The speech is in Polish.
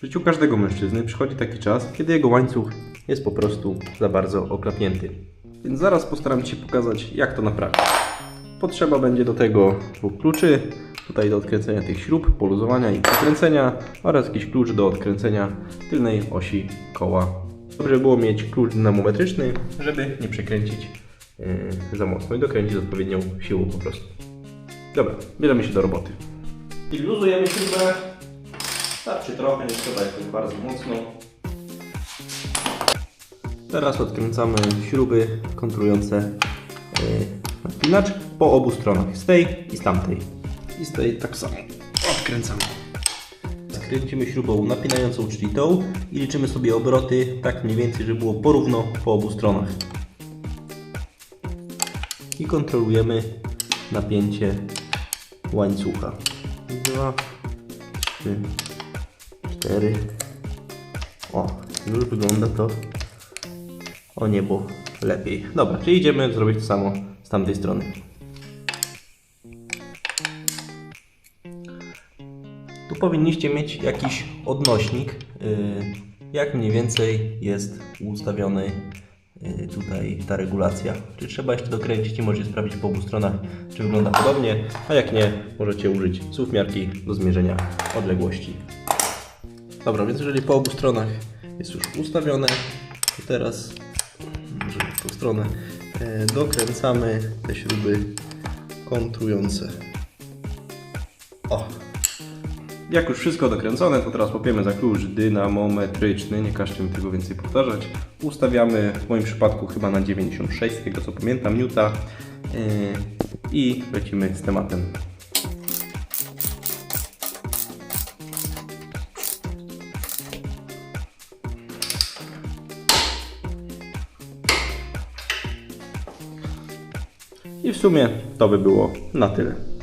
W życiu każdego mężczyzny przychodzi taki czas, kiedy jego łańcuch jest po prostu za bardzo oklapnięty. Więc zaraz postaram Ci pokazać, jak to naprawić. Potrzeba będzie do tego dwóch kluczy, tutaj do odkręcenia tych śrub, poluzowania i przykręcenia oraz jakiś klucz do odkręcenia tylnej osi koła. Dobrze było mieć klucz dynamometryczny, żeby nie przekręcić yy, za mocno i dokręcić z odpowiednią siłą po prostu. Dobra, bierzemy się do roboty. I luzujemy śrubę. Starczy trochę, nie trzeba jakoś bardzo mocno. Teraz odkręcamy śruby kontrujące yy, napinacz po obu stronach, z tej i z tamtej. I z tej tak samo. Odkręcamy. Skręcimy śrubą napinającą, czyli tą i liczymy sobie obroty tak mniej więcej, żeby było porówno po obu stronach. I kontrolujemy napięcie łańcucha. Dwa, trzy, cztery. O, już wygląda to o niebo lepiej. Dobra, czyli idziemy zrobić to samo z tamtej strony. Tu powinniście mieć jakiś odnośnik, yy, jak mniej więcej jest ustawiony yy, tutaj ta regulacja. Czy trzeba jeszcze dokręcić i możecie sprawdzić po obu stronach, czy wygląda podobnie, a jak nie, możecie użyć suwmiarki do zmierzenia odległości. Dobra, więc jeżeli po obu stronach jest już ustawione, to teraz może tą stronę e, dokręcamy te śruby kontrujące. O! Jak już wszystko dokręcone, to teraz łapiemy za klucz dynamometryczny, nie każcie mi tego więcej powtarzać. Ustawiamy w moim przypadku chyba na 96, z tego co pamiętam, Newta yy, i lecimy z tematem. I w sumie to by było na tyle.